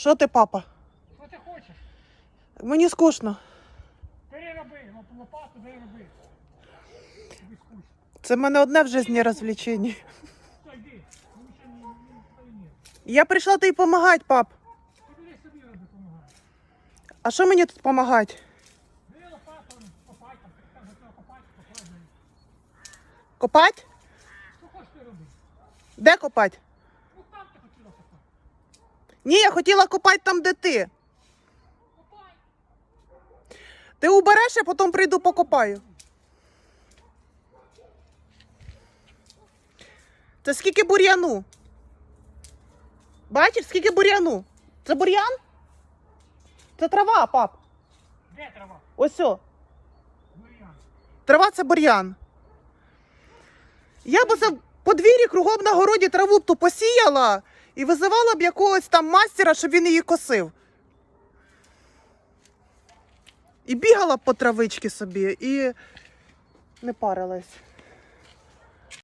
Що ти, папа? Що ти хочеш? Мені скучно. Перероби, лоп- лопату перероби. Це в мене одне в житті розвлечення. Я прийшла тобі допомагати, пап. А що мені тут допомагати? Бери лопату, копай там, ти там хотіла копати, попробуй. Копать? Що хочеш ти роби? Де копать? Ну там ти хотіла копати. Ні, я хотіла копати там, де ти. Копай. Ти убереш, я потім прийду покопаю. Це скільки бур'яну? Бачиш, скільки бур'яну? Це бур'ян? Це трава, пап. Де трава? Ось о. Бур'ян. Трава це бур'ян. Я б за подвір'ї кругом на городі траву б ту посіяла і визивала б якогось там мастера, щоб він її косив. І бігала б по травички собі і не парилась.